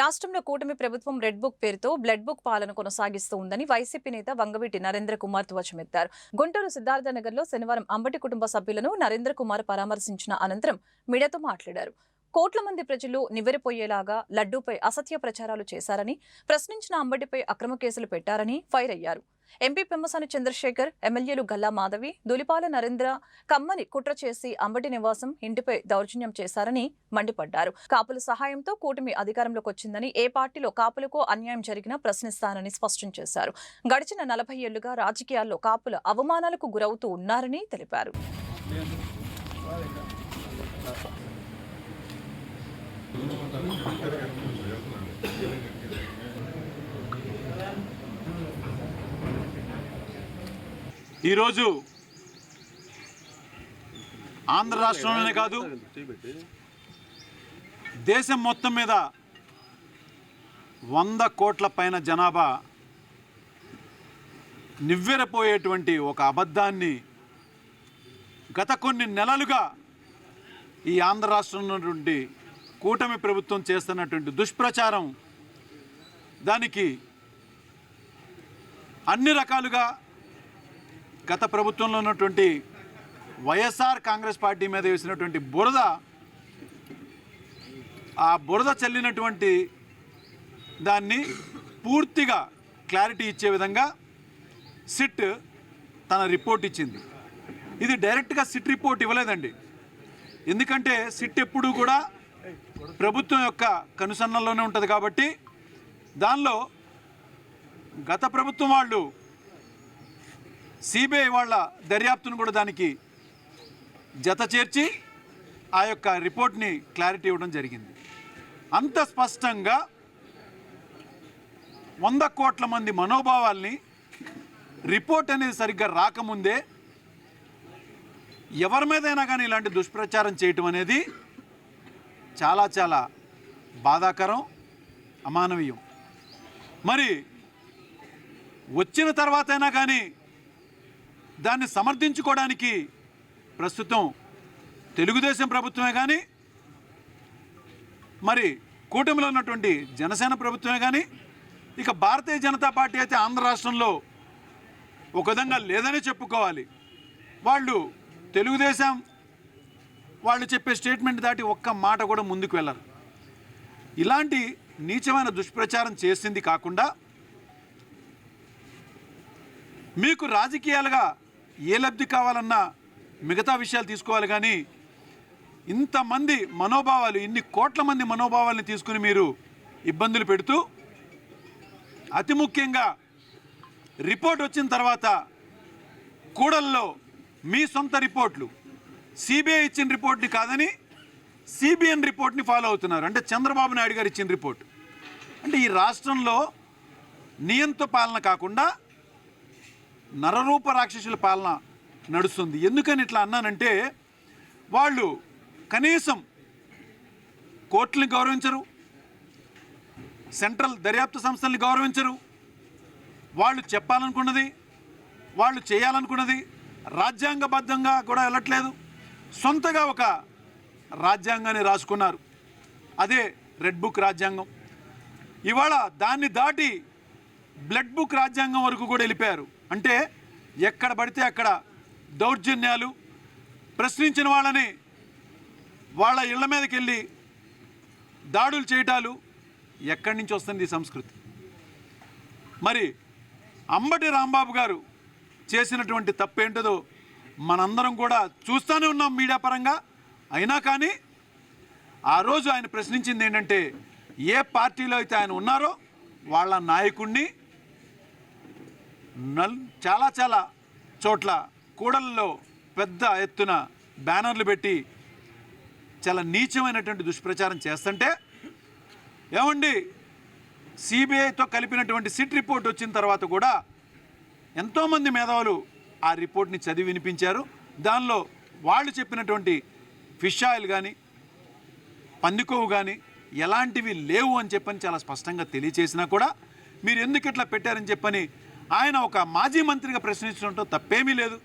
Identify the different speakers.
Speaker 1: రాష్ట్రంలో కూటమి ప్రభుత్వం రెడ్ బుక్ పేరుతో బ్లడ్ బుక్ పాలన కొనసాగిస్తూ ఉందని వైసీపీ నేత వంగవీటి నరేంద్ర కుమార్ ధ్వజమెత్తారు. గుంటూరు సిద్ధార్థనగర్లో శనివారం అంబటి కుటుంబ సభ్యులను నరేంద్ర కుమార్ పరామర్శించిన అనంతరం మీడియాతో మాట్లాడారు. కోట్ల మంది ప్రజలు నివ్వెరపోయేలాగా లడ్డూపై అసత్య ప్రచారాలు చేశారని ప్రశ్నించిన అంబటిపై అక్రమ కేసులు పెట్టారని ఫైర్ అయ్యారు. ఎంపీ పెమ్మసాని చంద్రశేఖర్ ఎమ్మెల్యేలు గల్లా మాధవి దులిపాల నరేంద్ర కమ్మని కుట్ర చేసి అంబటి నివాసం ఇంటిపై దౌర్జన్యం చేశారని మండిపడ్డారు. కాపుల సహాయంతో కూటమి అధికారంలోకి వచ్చిందని ఏ పార్టీలో కాపులకు అన్యాయం జరిగినా ప్రశ్నిస్తానని స్పష్టం చేశారు. గడిచిన నలభై ఏళ్ళుగా రాజకీయాల్లో కాపుల అవమానాలకు గురవుతూ ఉన్నారని తెలిపారు.
Speaker 2: ఈరోజు ఆంధ్ర రాష్ట్రంలోనే కాదు దేశం మొత్తం మీద వంద కోట్ల పైన జనాభా నివ్వెరపోయేటువంటి ఒక అబద్ధాన్ని గత కొన్ని నెలలుగా ఈ ఆంధ్ర రాష్ట్రంలో ఉన్నటువంటి కూటమి ప్రభుత్వం చేస్తున్నటువంటి దుష్ప్రచారం దానికి అన్ని రకాలుగా గత ప్రభుత్వంలో ఉన్నటువంటి వైఎస్ఆర్ కాంగ్రెస్ పార్టీ మీద వేసినటువంటి బురద ఆ బురద చల్లినటువంటి దాన్ని పూర్తిగా క్లారిటీ ఇచ్చే విధంగా సిట్ తన రిపోర్ట్ ఇచ్చింది. ఇది డైరెక్ట్గా సిట్ రిపోర్ట్ ఇవ్వలేదండి. ఎందుకంటే సిట్ ఎప్పుడూ కూడా ప్రభుత్వం యొక్క కనుసన్నల్లోనే ఉంటుంది కాబట్టి దానిలో గత ప్రభుత్వం వాళ్ళు సిబిఐ వాళ్ళ దర్యాప్తును కూడా దానికి జత చేర్చి ఆ యొక్క రిపోర్ట్ని క్లారిటీ ఇవ్వడం జరిగింది. అంత స్పష్టంగా వంద కోట్ల మంది మనోభావాల్ని రిపోర్ట్ అనేది సరిగ్గా రాకముందే ఎవరి మీదైనా కానీ ఇలాంటి దుష్ప్రచారం చేయటం అనేది చాలా చాలా బాధాకరం అమానవీయం. మరి వచ్చిన తర్వాతైనా కానీ దాన్ని సమర్థించుకోవడానికి ప్రస్తుతం తెలుగుదేశం ప్రభుత్వమే కానీ మరి కూటమిలో ఉన్నటువంటి జనసేన ప్రభుత్వమే కానీ ఇక భారతీయ జనతా పార్టీ అయితే ఆంధ్ర రాష్ట్రంలో ఒక విధంగా లేదని చెప్పుకోవాలి. వాళ్ళు తెలుగుదేశం వాళ్ళు చెప్పే స్టేట్మెంట్ దాటి ఒక్క మాట కూడా ముందుకు వెళ్ళరు. ఇలాంటి నీచమైన దుష్ప్రచారం చేసింది కాకుండా మీకు రాజకీయాలుగా ఏ లబ్ధి కావాలన్నా మిగతా విషయాలు తీసుకోవాలి కానీ ఇంతమంది మనోభావాలు ఇన్ని కోట్ల మంది మనోభావాలను తీసుకుని మీరు ఇబ్బందులు పెడుతూ అతి ముఖ్యంగా రిపోర్ట్ వచ్చిన తర్వాత కూడల్లో మీ సొంత రిపోర్ట్లు సిబిఐ ఇచ్చిన రిపోర్ట్ని కాదని సిబిఎన్ రిపోర్ట్ని ఫాలో అవుతున్నారు. అంటే చంద్రబాబు నాయుడు గారు ఇచ్చిన రిపోర్ట్. అంటే ఈ రాష్ట్రంలో నియంత్ర పాలన కాకుండా నరరూప రాక్షసుల పాలన నడుస్తుంది. ఎందుకని ఇట్లా అన్నానంటే వాళ్ళు కనీసం కోర్టులను గౌరవించరు సెంట్రల్ దర్యాప్తు సంస్థల్ని గౌరవించరు వాళ్ళు చెప్పాలనుకున్నది వాళ్ళు చేయాలనుకున్నది రాజ్యాంగబద్ధంగా కూడా వెళ్ళట్లేదు. సొంతగా ఒక రాజ్యాంగాన్ని రాసుకున్నారు. అదే రెడ్ బుక్ రాజ్యాంగం. ఇవాళ దాన్ని దాటి బ్లడ్ బుక్ రాజ్యాంగం వరకు కూడా వెళ్ళిపోయారు. అంటే ఎక్కడ పడితే అక్కడ దౌర్జన్యాలు ప్రశ్నించిన వాళ్ళని వాళ్ళ ఇళ్ళ మీదకి వెళ్ళి దాడులు చేయటాలు ఎక్కడి నుంచి వస్తుంది ఈ సంస్కృతి? మరి అంబటి రాంబాబు గారు చేసినటువంటి తప్పేంటిదో మనందరం కూడా చూస్తూనే ఉన్నాం మీడియా పరంగా. అయినా కానీ ఆ రోజు ఆయన ప్రశ్నించింది ఏంటంటే ఏ పార్టీలో అయితే ఆయన ఉన్నారో వాళ్ళ నాయకుడిని నల్ చాలా చాలా చోట్ల కూడల్లో పెద్ద ఎత్తున బ్యానర్లు పెట్టి చాలా నీచమైనటువంటి దుష్ప్రచారం చేస్తుంటే ఏమండి? సిబిఐతో కలిపినటువంటి సిట్ రిపోర్ట్ వచ్చిన తర్వాత కూడా ఎంతోమంది మేధావులు ఆ రిపోర్ట్ని చదివి వినిపించారు. దానిలో వాళ్ళు చెప్పినటువంటి ఫిష్ ఆయిల్ కానీ పందికోవు కానీ ఎలాంటివి లేవు అని చెప్పని చాలా స్పష్టంగా తెలియచేసినా కూడా మీరు ఎందుకు ఇట్లా పెట్టారని చెప్పని ఆయన ఒక మాజీ మంత్రిగా ప్రశ్నించడంతో తప్పేమీ లేదు.